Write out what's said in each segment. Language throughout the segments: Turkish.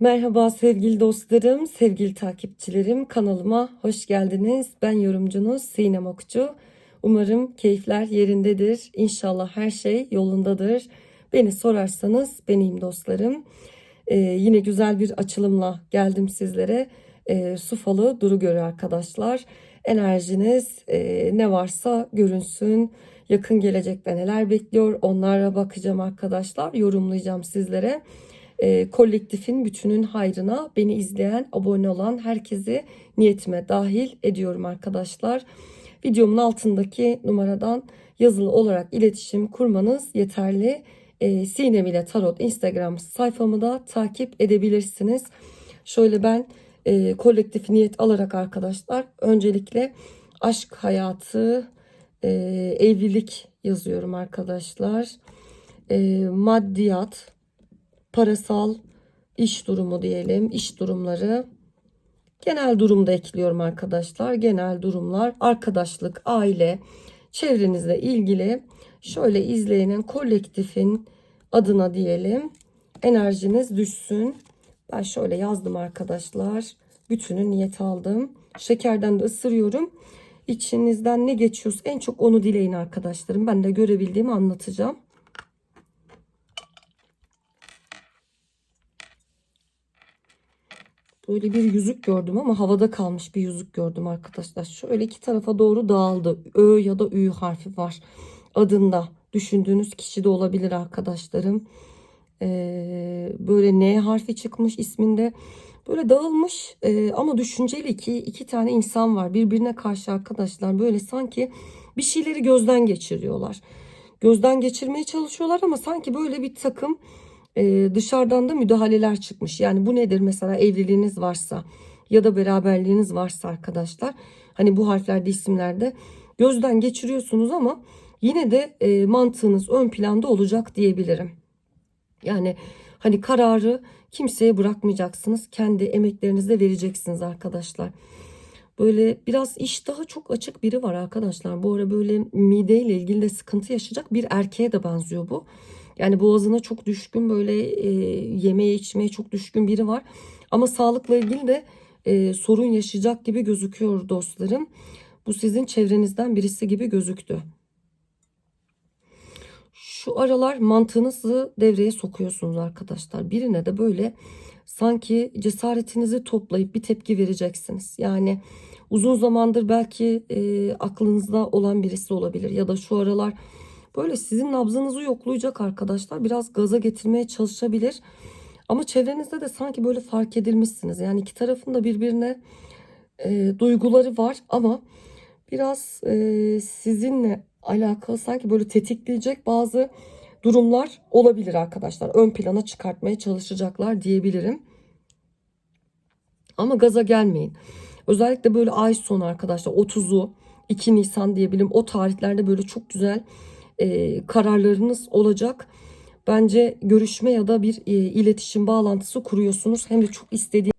Merhaba sevgili dostlarım, sevgili takipçilerim. Kanalıma hoş geldiniz. Ben yorumcunuz Sinem Okçu. Umarım keyifler yerindedir. İnşallah her şey yolundadır. Beni sorarsanız benim dostlarım. Ee, yine güzel bir açılımla geldim sizlere. Ee, su falı duru görü arkadaşlar. Enerjiniz e, ne varsa görünsün. Yakın gelecekte neler bekliyor onlara bakacağım arkadaşlar. Yorumlayacağım sizlere e, kolektifin bütünün hayrına beni izleyen, abone olan herkesi niyetime dahil ediyorum arkadaşlar. Videomun altındaki numaradan yazılı olarak iletişim kurmanız yeterli. E, Sinem ile Tarot Instagram sayfamı da takip edebilirsiniz. Şöyle ben e, kolektif niyet alarak arkadaşlar öncelikle aşk hayatı, e, evlilik yazıyorum arkadaşlar. E, maddiyat, parasal iş durumu diyelim, iş durumları. Genel durumda ekliyorum arkadaşlar. Genel durumlar, arkadaşlık, aile, çevrenizle ilgili şöyle izleyenin kolektifin adına diyelim. Enerjiniz düşsün. Ben şöyle yazdım arkadaşlar. Bütünü niyet aldım. Şekerden de ısırıyorum. İçinizden ne geçiyorsa en çok onu dileyin arkadaşlarım. Ben de görebildiğimi anlatacağım. Böyle bir yüzük gördüm ama havada kalmış bir yüzük gördüm arkadaşlar. Şöyle iki tarafa doğru dağıldı. Ö ya da Ü harfi var adında. Düşündüğünüz kişi de olabilir arkadaşlarım. Ee, böyle N harfi çıkmış isminde. Böyle dağılmış e, ama düşünceli iki, iki tane insan var birbirine karşı arkadaşlar. Böyle sanki bir şeyleri gözden geçiriyorlar. Gözden geçirmeye çalışıyorlar ama sanki böyle bir takım e, dışarıdan da müdahaleler çıkmış. Yani bu nedir mesela evliliğiniz varsa ya da beraberliğiniz varsa arkadaşlar. Hani bu harflerde isimlerde gözden geçiriyorsunuz ama yine de e, mantığınız ön planda olacak diyebilirim. Yani hani kararı kimseye bırakmayacaksınız. Kendi emeklerinizle vereceksiniz arkadaşlar. Böyle biraz iş daha çok açık biri var arkadaşlar. Bu ara böyle mideyle ilgili de sıkıntı yaşayacak bir erkeğe de benziyor bu. Yani boğazına çok düşkün böyle e, yemeğe içmeye çok düşkün biri var. Ama sağlıkla ilgili de e, sorun yaşayacak gibi gözüküyor dostlarım. Bu sizin çevrenizden birisi gibi gözüktü. Şu aralar mantığınızı devreye sokuyorsunuz arkadaşlar. Birine de böyle sanki cesaretinizi toplayıp bir tepki vereceksiniz. Yani uzun zamandır belki e, aklınızda olan birisi olabilir ya da şu aralar böyle sizin nabzınızı yoklayacak arkadaşlar. Biraz gaza getirmeye çalışabilir. Ama çevrenizde de sanki böyle fark edilmişsiniz. Yani iki tarafın da birbirine e, duyguları var ama biraz e, sizinle alakalı sanki böyle tetikleyecek bazı durumlar olabilir arkadaşlar. Ön plana çıkartmaya çalışacaklar diyebilirim. Ama gaza gelmeyin. Özellikle böyle ay sonu arkadaşlar 30'u 2 Nisan diyebilirim. O tarihlerde böyle çok güzel e, kararlarınız olacak. Bence görüşme ya da bir e, iletişim bağlantısı kuruyorsunuz. Hem de çok istediğiniz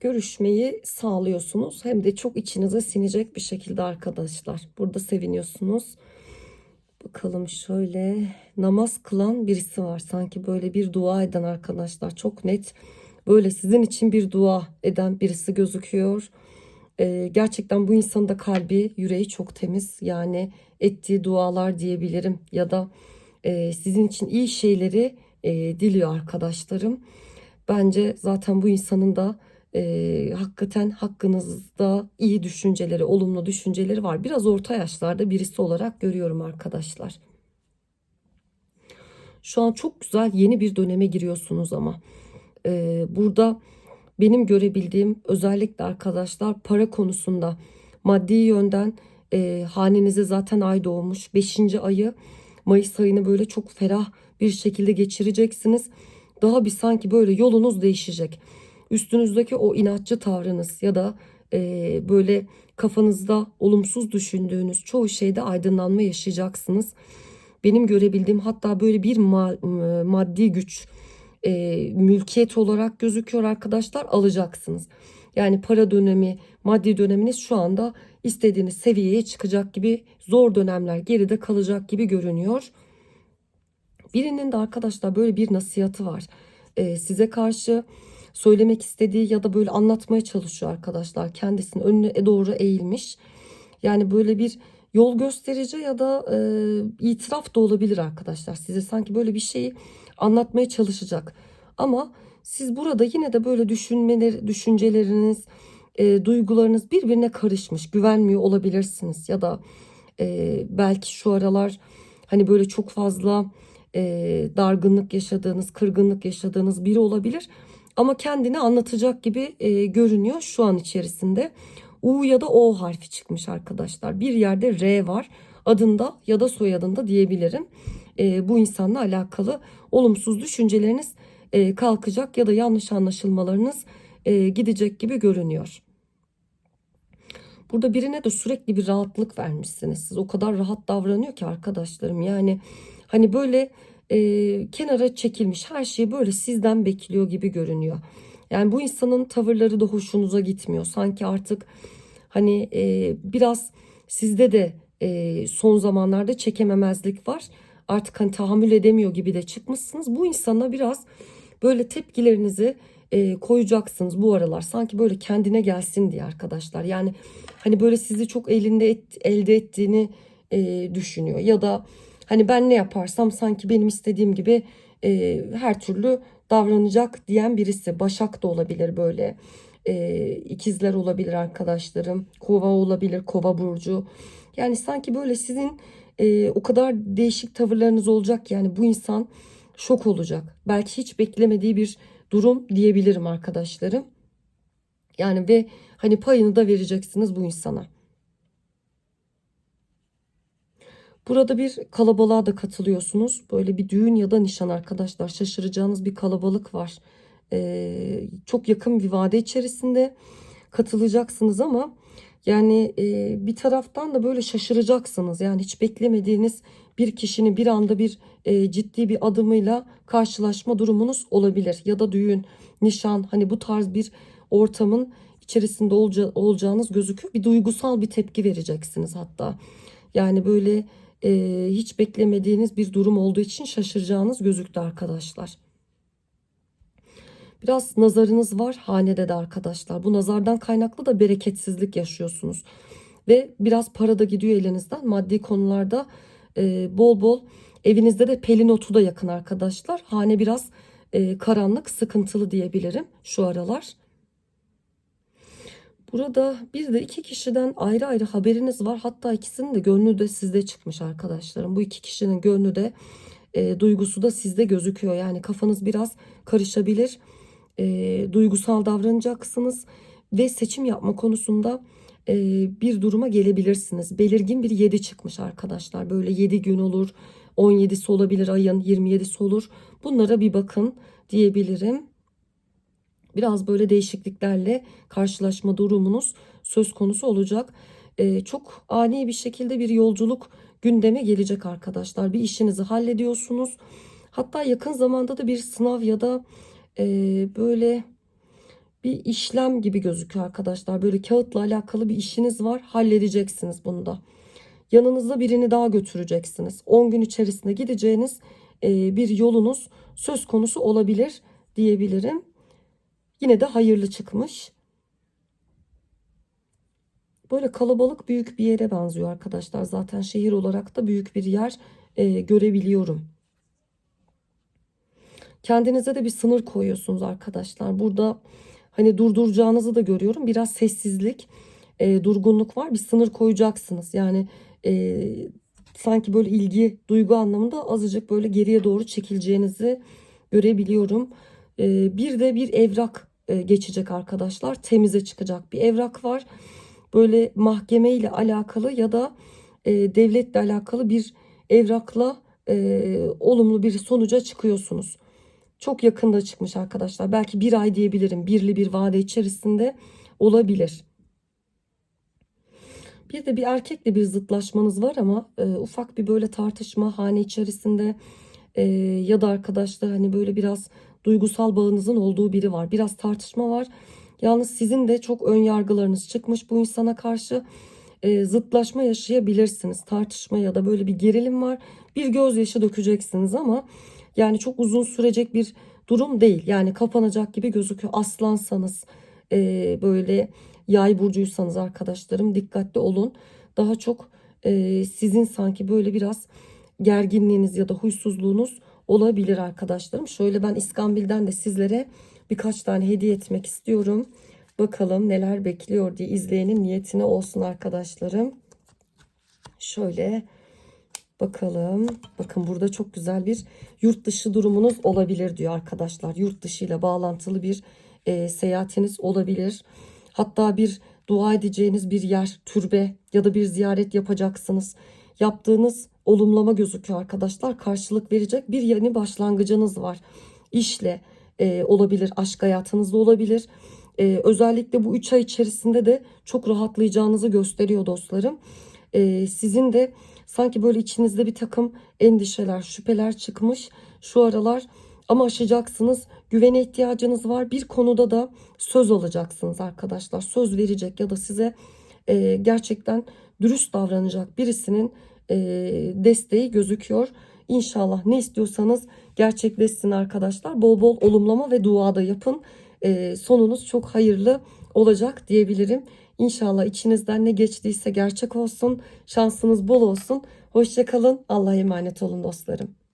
görüşmeyi sağlıyorsunuz. Hem de çok içinize sinecek bir şekilde arkadaşlar. Burada seviniyorsunuz. Bakalım şöyle namaz kılan birisi var. Sanki böyle bir dua eden arkadaşlar. Çok net böyle sizin için bir dua eden birisi gözüküyor. Ee, gerçekten bu insanın da kalbi, yüreği çok temiz. Yani ettiği dualar diyebilirim. Ya da e, sizin için iyi şeyleri e, diliyor arkadaşlarım. Bence zaten bu insanın da e, hakikaten hakkınızda iyi düşünceleri, olumlu düşünceleri var. Biraz orta yaşlarda birisi olarak görüyorum arkadaşlar. Şu an çok güzel yeni bir döneme giriyorsunuz ama e, burada benim görebildiğim özellikle arkadaşlar para konusunda maddi yönden e, hanenize zaten ay doğmuş 5. ayı Mayıs ayını böyle çok ferah bir şekilde geçireceksiniz. Daha bir sanki böyle yolunuz değişecek üstünüzdeki o inatçı tavrınız ya da e, böyle kafanızda olumsuz düşündüğünüz çoğu şeyde aydınlanma yaşayacaksınız. Benim görebildiğim hatta böyle bir ma maddi güç e, mülkiyet olarak gözüküyor arkadaşlar alacaksınız. Yani para dönemi, maddi döneminiz şu anda istediğiniz seviyeye çıkacak gibi zor dönemler geride kalacak gibi görünüyor. Birinin de arkadaşlar böyle bir nasihatı var. e, size karşı söylemek istediği ya da böyle anlatmaya çalışıyor arkadaşlar. Kendisinin önüne doğru eğilmiş. Yani böyle bir yol gösterici ya da e, itiraf da olabilir arkadaşlar. Size sanki böyle bir şeyi anlatmaya çalışacak. Ama siz burada yine de böyle düşünmeler, düşünceleriniz, e, duygularınız birbirine karışmış. Güvenmiyor olabilirsiniz ya da e, belki şu aralar hani böyle çok fazla e, dargınlık yaşadığınız, kırgınlık yaşadığınız biri olabilir. Ama kendini anlatacak gibi e, görünüyor şu an içerisinde. U ya da O harfi çıkmış arkadaşlar. Bir yerde R var adında ya da soyadında diyebilirim. E, bu insanla alakalı olumsuz düşünceleriniz e, kalkacak ya da yanlış anlaşılmalarınız e, gidecek gibi görünüyor. Burada birine de sürekli bir rahatlık vermişsiniz. Siz o kadar rahat davranıyor ki arkadaşlarım. Yani hani böyle e, kenara çekilmiş her şeyi böyle sizden bekliyor gibi görünüyor. Yani bu insanın tavırları da hoşunuza gitmiyor. Sanki artık hani e, biraz sizde de e, son zamanlarda çekememezlik var. Artık hani tahammül edemiyor gibi de çıkmışsınız. Bu insana biraz böyle tepkilerinizi e, koyacaksınız bu aralar. Sanki böyle kendine gelsin diye arkadaşlar. Yani hani böyle sizi çok elinde et, elde ettiğini e, düşünüyor. Ya da hani ben ne yaparsam sanki benim istediğim gibi e, her türlü davranacak diyen birisi. Başak da olabilir böyle. E, ikizler olabilir arkadaşlarım. Kova olabilir. Kova burcu. Yani sanki böyle sizin e, o kadar değişik tavırlarınız olacak. Yani bu insan şok olacak. Belki hiç beklemediği bir durum diyebilirim arkadaşlarım. Yani ve hani payını da vereceksiniz bu insana. Burada bir kalabalığa da katılıyorsunuz. Böyle bir düğün ya da nişan arkadaşlar. Şaşıracağınız bir kalabalık var. Ee, çok yakın bir vade içerisinde katılacaksınız ama yani e, bir taraftan da böyle şaşıracaksınız. Yani hiç beklemediğiniz bir kişinin bir anda bir e, ciddi bir adımıyla karşılaşma durumunuz olabilir. Ya da düğün, nişan hani bu tarz bir ortamın içerisinde olaca, olacağınız gözüküyor. Bir duygusal bir tepki vereceksiniz hatta. Yani böyle e, hiç beklemediğiniz bir durum olduğu için şaşıracağınız gözüktü arkadaşlar. Biraz nazarınız var hanede de arkadaşlar. Bu nazardan kaynaklı da bereketsizlik yaşıyorsunuz. Ve biraz para da gidiyor elinizden. Maddi konularda e, bol bol evinizde de pelin otu da yakın arkadaşlar. Hane biraz e, karanlık, sıkıntılı diyebilirim şu aralar. Burada bir de iki kişiden ayrı ayrı haberiniz var. Hatta ikisinin de gönlü de sizde çıkmış arkadaşlarım. Bu iki kişinin gönlü de e, duygusu da sizde gözüküyor. Yani kafanız biraz karışabilir. E, duygusal davranacaksınız ve seçim yapma konusunda e, bir duruma gelebilirsiniz. Belirgin bir 7 çıkmış arkadaşlar. Böyle 7 gün olur. 17'si olabilir ayın 27'si olur. Bunlara bir bakın diyebilirim biraz böyle değişikliklerle karşılaşma durumunuz söz konusu olacak. Ee, çok ani bir şekilde bir yolculuk gündeme gelecek arkadaşlar. Bir işinizi hallediyorsunuz. Hatta yakın zamanda da bir sınav ya da e, böyle bir işlem gibi gözüküyor arkadaşlar. Böyle kağıtla alakalı bir işiniz var. Halledeceksiniz bunu da. Yanınızda birini daha götüreceksiniz. 10 gün içerisinde gideceğiniz e, bir yolunuz söz konusu olabilir diyebilirim. Yine de hayırlı çıkmış. Böyle kalabalık büyük bir yere benziyor arkadaşlar. Zaten şehir olarak da büyük bir yer e, görebiliyorum. Kendinize de bir sınır koyuyorsunuz arkadaşlar. Burada hani durduracağınızı da görüyorum. Biraz sessizlik, e, durgunluk var. Bir sınır koyacaksınız. Yani e, sanki böyle ilgi, duygu anlamında azıcık böyle geriye doğru çekileceğinizi görebiliyorum. E, bir de bir evrak e, geçecek arkadaşlar. Temize çıkacak bir evrak var. Böyle mahkeme ile alakalı ya da e, devletle alakalı bir evrakla e, olumlu bir sonuca çıkıyorsunuz. Çok yakında çıkmış arkadaşlar. Belki bir ay diyebilirim. Birli bir vade içerisinde olabilir. Bir de bir erkekle bir zıtlaşmanız var ama e, ufak bir böyle tartışma hane içerisinde e, ya da arkadaşlar hani böyle biraz duygusal bağınızın olduğu biri var. Biraz tartışma var. Yalnız sizin de çok ön yargılarınız çıkmış bu insana karşı. E, zıtlaşma yaşayabilirsiniz. Tartışma ya da böyle bir gerilim var. Bir gözyaşı dökeceksiniz ama yani çok uzun sürecek bir durum değil. Yani kapanacak gibi gözüküyor. Aslansanız e, böyle yay burcuysanız arkadaşlarım dikkatli olun. Daha çok e, sizin sanki böyle biraz gerginliğiniz ya da huysuzluğunuz olabilir arkadaşlarım. Şöyle ben İskambil'den de sizlere birkaç tane hediye etmek istiyorum. Bakalım neler bekliyor diye izleyenin niyetine olsun arkadaşlarım. Şöyle bakalım. Bakın burada çok güzel bir yurt dışı durumunuz olabilir diyor arkadaşlar. Yurt dışı ile bağlantılı bir e, seyahatiniz olabilir. Hatta bir dua edeceğiniz bir yer, türbe ya da bir ziyaret yapacaksınız. Yaptığınız olumlama gözüküyor arkadaşlar. Karşılık verecek bir yeni başlangıcınız var. İşle e, olabilir, aşk hayatınızda olabilir. E, özellikle bu 3 ay içerisinde de çok rahatlayacağınızı gösteriyor dostlarım. E, sizin de sanki böyle içinizde bir takım endişeler, şüpheler çıkmış şu aralar ama aşacaksınız. Güvene ihtiyacınız var. Bir konuda da söz alacaksınız arkadaşlar. Söz verecek ya da size e, gerçekten dürüst davranacak birisinin e, desteği gözüküyor. İnşallah ne istiyorsanız gerçekleşsin arkadaşlar. Bol bol olumlama ve dua da yapın. E, sonunuz çok hayırlı olacak diyebilirim. İnşallah içinizden ne geçtiyse gerçek olsun. Şansınız bol olsun. Hoşçakalın. Allah'a emanet olun dostlarım.